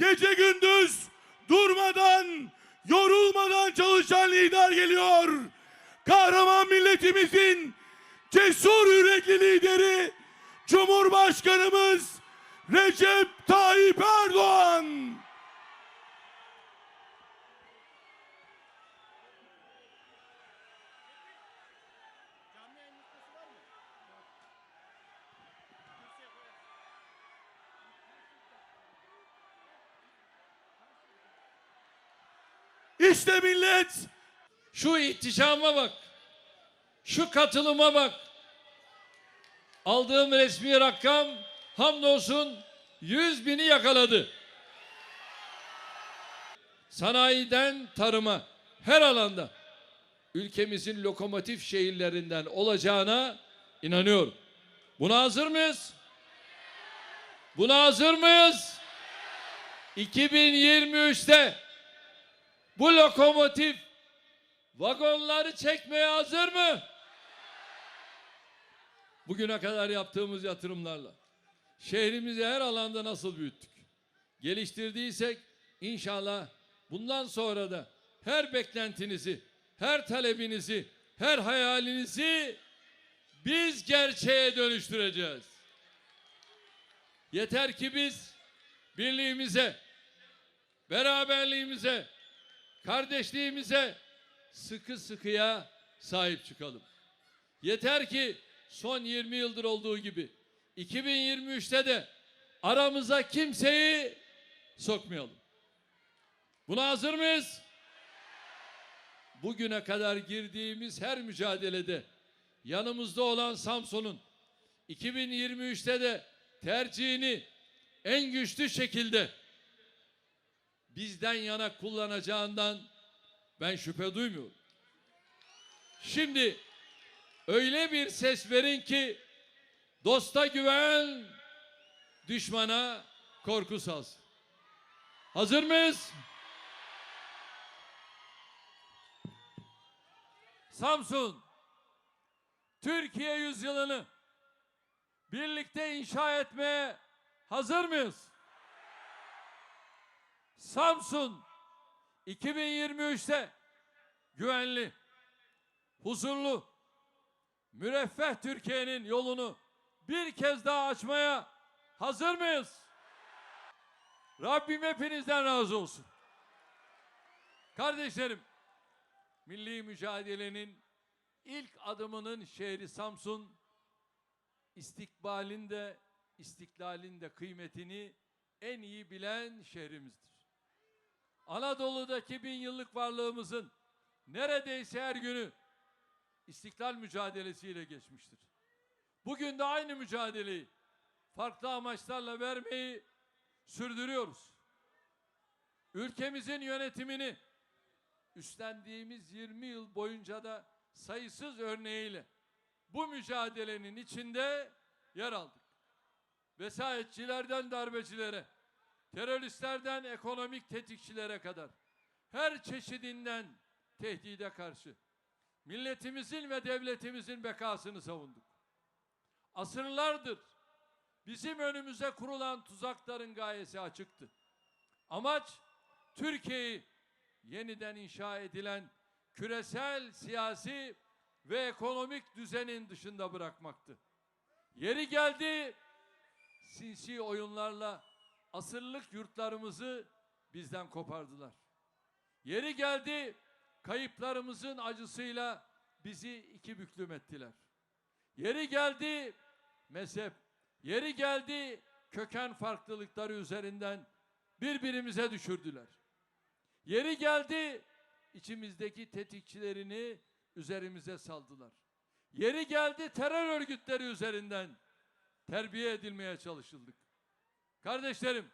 gece gündüz durmadan, yorulmadan çalışan lider geliyor. Kahraman milletimizin cesur yürekli lideri Cumhurbaşkanımız Recep Tayyip Erdoğan. İşte millet Şu ihtişama bak. Şu katılıma bak. Aldığım resmi rakam hamdolsun 100 bini yakaladı. Sanayiden tarıma her alanda ülkemizin lokomotif şehirlerinden olacağına inanıyorum. Buna hazır mıyız? Buna hazır mıyız? 2023'te bu lokomotif vagonları çekmeye hazır mı? Bugüne kadar yaptığımız yatırımlarla şehrimizi her alanda nasıl büyüttük? Geliştirdiysek inşallah bundan sonra da her beklentinizi, her talebinizi, her hayalinizi biz gerçeğe dönüştüreceğiz. Yeter ki biz birliğimize, beraberliğimize, kardeşliğimize sıkı sıkıya sahip çıkalım. Yeter ki son 20 yıldır olduğu gibi 2023'te de aramıza kimseyi sokmayalım. Buna hazır mıyız? Bugüne kadar girdiğimiz her mücadelede yanımızda olan Samsun'un 2023'te de tercihini en güçlü şekilde bizden yana kullanacağından ben şüphe duymuyorum. Şimdi öyle bir ses verin ki dosta güven, düşmana korku salsın. Hazır mıyız? Samsun, Türkiye yüzyılını birlikte inşa etmeye hazır mıyız? Samsun 2023'te güvenli, huzurlu, müreffeh Türkiye'nin yolunu bir kez daha açmaya hazır mıyız? Rabbim hepinizden razı olsun. Kardeşlerim, milli mücadelenin ilk adımının şehri Samsun, istikbalinde, istiklalinde kıymetini en iyi bilen şehrimizdir. Anadolu'daki bin yıllık varlığımızın neredeyse her günü istiklal mücadelesiyle geçmiştir. Bugün de aynı mücadeleyi farklı amaçlarla vermeyi sürdürüyoruz. Ülkemizin yönetimini üstlendiğimiz 20 yıl boyunca da sayısız örneğiyle bu mücadelenin içinde yer aldık. Vesayetçilerden darbecilere, teröristlerden ekonomik tetikçilere kadar her çeşidinden tehdide karşı milletimizin ve devletimizin bekasını savunduk. Asırlardır bizim önümüze kurulan tuzakların gayesi açıktı. Amaç Türkiye'yi yeniden inşa edilen küresel siyasi ve ekonomik düzenin dışında bırakmaktı. Yeri geldi sinsi oyunlarla asırlık yurtlarımızı bizden kopardılar. Yeri geldi kayıplarımızın acısıyla bizi iki büklüm ettiler. Yeri geldi mezhep, yeri geldi köken farklılıkları üzerinden birbirimize düşürdüler. Yeri geldi içimizdeki tetikçilerini üzerimize saldılar. Yeri geldi terör örgütleri üzerinden terbiye edilmeye çalışıldık. Kardeşlerim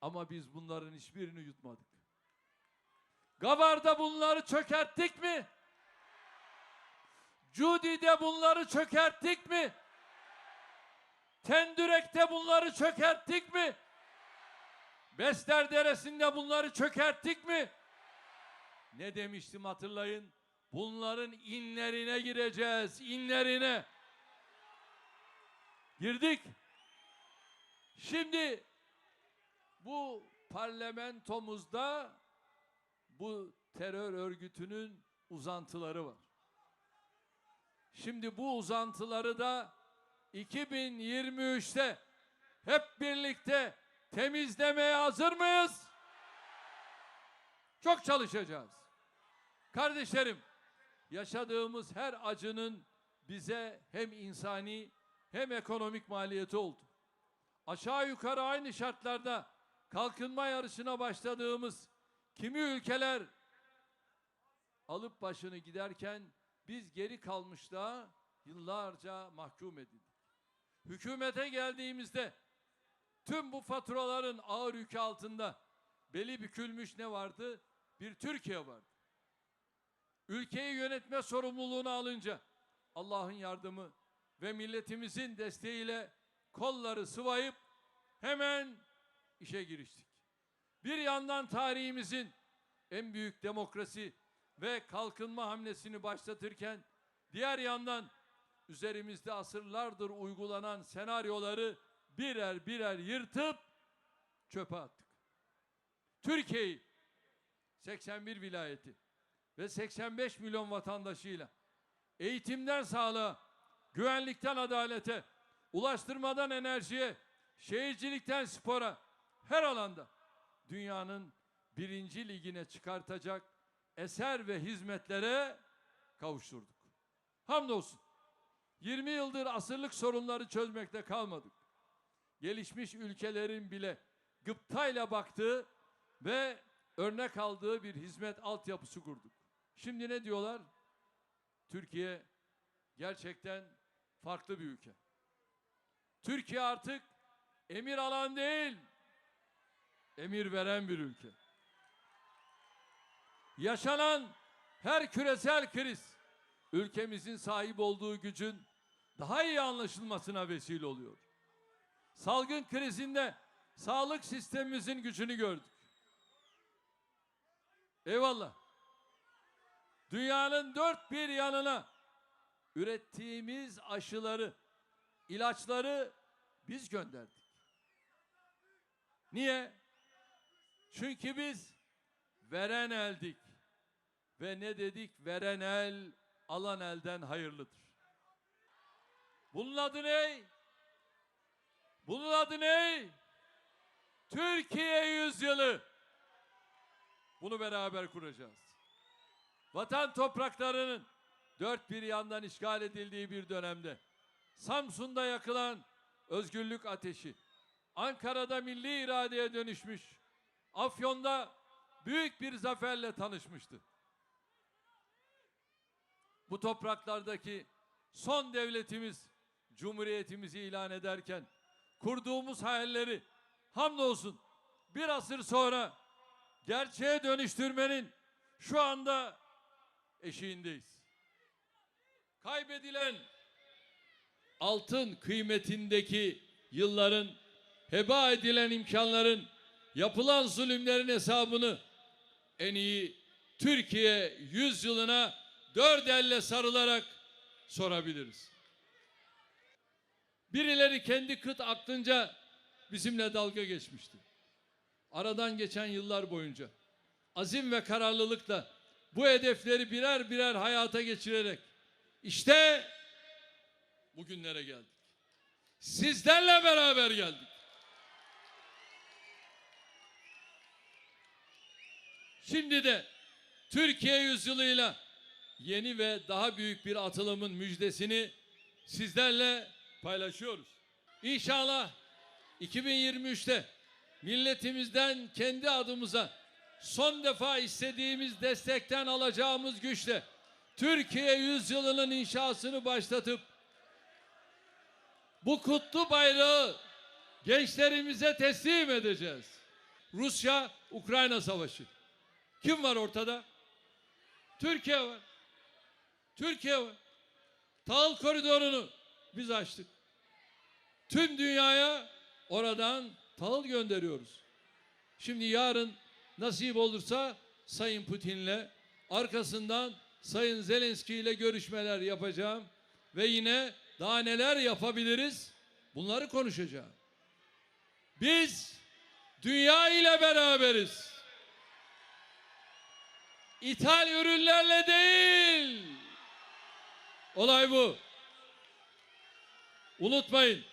ama biz bunların hiçbirini yutmadık. Gabar'da bunları çökerttik mi? Cudi'de bunları çökerttik mi? Tendürek'te bunları çökerttik mi? Besler Deresi'nde bunları çökerttik mi? Ne demiştim hatırlayın? Bunların inlerine gireceğiz, inlerine. Girdik. Şimdi bu parlamentomuzda bu terör örgütünün uzantıları var. Şimdi bu uzantıları da 2023'te hep birlikte temizlemeye hazır mıyız? Çok çalışacağız. Kardeşlerim, yaşadığımız her acının bize hem insani hem ekonomik maliyeti oldu. Aşağı yukarı aynı şartlarda kalkınma yarışına başladığımız kimi ülkeler alıp başını giderken biz geri kalmışlığa yıllarca mahkum edildik. Hükümete geldiğimizde tüm bu faturaların ağır yükü altında beli bükülmüş ne vardı? Bir Türkiye vardı. Ülkeyi yönetme sorumluluğunu alınca Allah'ın yardımı ve milletimizin desteğiyle kolları sıvayıp hemen işe giriştik. Bir yandan tarihimizin en büyük demokrasi ve kalkınma hamlesini başlatırken diğer yandan üzerimizde asırlardır uygulanan senaryoları birer birer yırtıp çöpe attık. Türkiye'yi 81 vilayeti ve 85 milyon vatandaşıyla eğitimden sağlığa, güvenlikten adalete, ulaştırmadan enerjiye, şehircilikten spora her alanda dünyanın birinci ligine çıkartacak eser ve hizmetlere kavuşturduk. Hamdolsun 20 yıldır asırlık sorunları çözmekte kalmadık. Gelişmiş ülkelerin bile gıptayla baktığı ve örnek aldığı bir hizmet altyapısı kurduk. Şimdi ne diyorlar? Türkiye gerçekten farklı bir ülke. Türkiye artık emir alan değil, emir veren bir ülke. Yaşanan her küresel kriz ülkemizin sahip olduğu gücün daha iyi anlaşılmasına vesile oluyor. Salgın krizinde sağlık sistemimizin gücünü gördük. Eyvallah. Dünyanın dört bir yanına ürettiğimiz aşıları, ilaçları biz gönderdik. Niye? Çünkü biz veren eldik. Ve ne dedik? Veren el, alan elden hayırlıdır. Bunun adı ne? Bunun adı ne? Türkiye yüzyılı. Bunu beraber kuracağız. Vatan topraklarının dört bir yandan işgal edildiği bir dönemde Samsun'da yakılan özgürlük ateşi, Ankara'da milli iradeye dönüşmüş, Afyon'da büyük bir zaferle tanışmıştı. Bu topraklardaki son devletimiz, cumhuriyetimizi ilan ederken kurduğumuz hayalleri hamdolsun bir asır sonra gerçeğe dönüştürmenin şu anda eşiğindeyiz. Kaybedilen altın kıymetindeki yılların, heba edilen imkanların, yapılan zulümlerin hesabını en iyi Türkiye yüzyılına dört elle sarılarak sorabiliriz. Birileri kendi kıt aklınca bizimle dalga geçmişti. Aradan geçen yıllar boyunca azim ve kararlılıkla bu hedefleri birer birer hayata geçirerek işte bugünlere geldik. Sizlerle beraber geldik. Şimdi de Türkiye yüzyılıyla yeni ve daha büyük bir atılımın müjdesini sizlerle paylaşıyoruz. İnşallah 2023'te milletimizden kendi adımıza son defa istediğimiz destekten alacağımız güçle Türkiye yüzyılının inşasını başlatıp bu kutlu bayrağı gençlerimize teslim edeceğiz. Rusya-Ukrayna savaşı. Kim var ortada? Türkiye var. Türkiye var. Tahıl koridorunu biz açtık. Tüm dünyaya oradan tahıl gönderiyoruz. Şimdi yarın nasip olursa Sayın Putin'le arkasından Sayın Zelenski ile görüşmeler yapacağım ve yine daha neler yapabiliriz bunları konuşacağım. Biz dünya ile beraberiz. İthal ürünlerle değil. Olay bu. Unutmayın.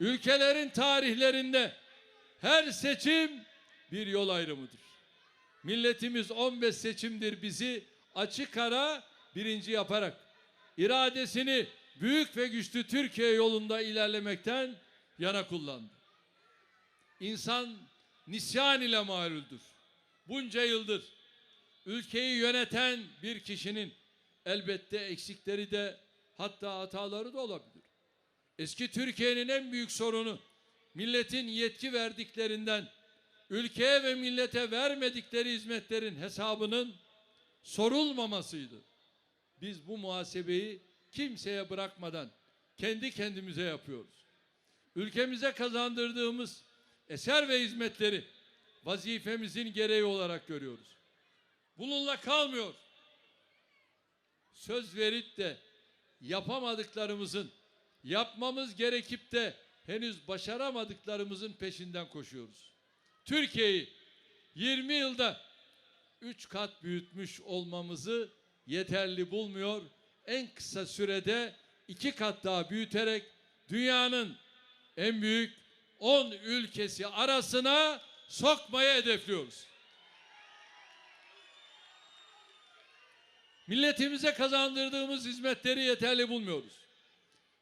Ülkelerin tarihlerinde her seçim bir yol ayrımıdır. Milletimiz 15 seçimdir bizi açık ara birinci yaparak iradesini büyük ve güçlü Türkiye yolunda ilerlemekten yana kullandı. İnsan nisyan ile mağluldür. Bunca yıldır ülkeyi yöneten bir kişinin elbette eksikleri de hatta hataları da olabilir. Eski Türkiye'nin en büyük sorunu milletin yetki verdiklerinden ülkeye ve millete vermedikleri hizmetlerin hesabının sorulmamasıydı. Biz bu muhasebeyi kimseye bırakmadan kendi kendimize yapıyoruz. Ülkemize kazandırdığımız eser ve hizmetleri vazifemizin gereği olarak görüyoruz. Bununla kalmıyor. Söz verip de yapamadıklarımızın, yapmamız gerekip de henüz başaramadıklarımızın peşinden koşuyoruz. Türkiye'yi 20 yılda 3 kat büyütmüş olmamızı yeterli bulmuyor. En kısa sürede 2 kat daha büyüterek dünyanın en büyük 10 ülkesi arasına sokmayı hedefliyoruz. Milletimize kazandırdığımız hizmetleri yeterli bulmuyoruz.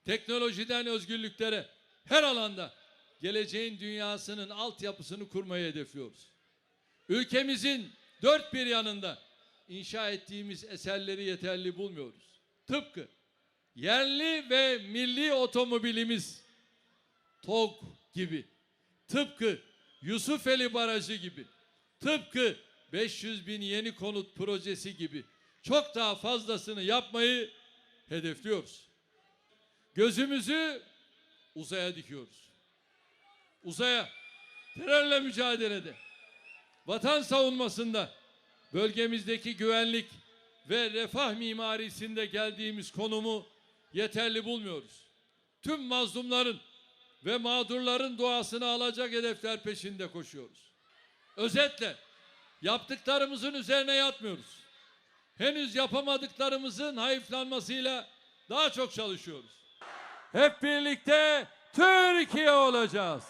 Teknolojiden özgürlüklere her alanda geleceğin dünyasının altyapısını kurmayı hedefliyoruz. Ülkemizin dört bir yanında inşa ettiğimiz eserleri yeterli bulmuyoruz. Tıpkı yerli ve milli otomobilimiz TOG gibi, tıpkı Yusufeli Barajı gibi, tıpkı 500 bin yeni konut projesi gibi çok daha fazlasını yapmayı hedefliyoruz. Gözümüzü uzaya dikiyoruz. Uzaya, terörle mücadelede, vatan savunmasında, bölgemizdeki güvenlik ve refah mimarisinde geldiğimiz konumu yeterli bulmuyoruz. Tüm mazlumların ve mağdurların duasını alacak hedefler peşinde koşuyoruz. Özetle yaptıklarımızın üzerine yatmıyoruz. Henüz yapamadıklarımızın hayıflanmasıyla daha çok çalışıyoruz. Hep birlikte Türkiye olacağız.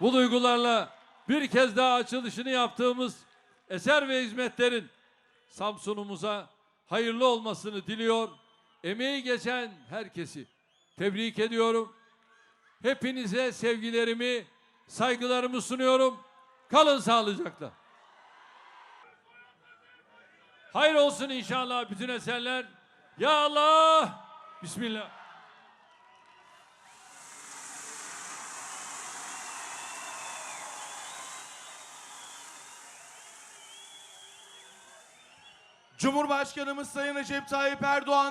Bu duygularla bir kez daha açılışını yaptığımız eser ve hizmetlerin Samsun'umuza hayırlı olmasını diliyor. Emeği geçen herkesi tebrik ediyorum. Hepinize sevgilerimi, saygılarımı sunuyorum. Kalın sağlıcakla. Hayır olsun inşallah bütün eserler. Ya Allah! Bismillah. Cumhurbaşkanımız Sayın Recep Tayyip Erdoğan'a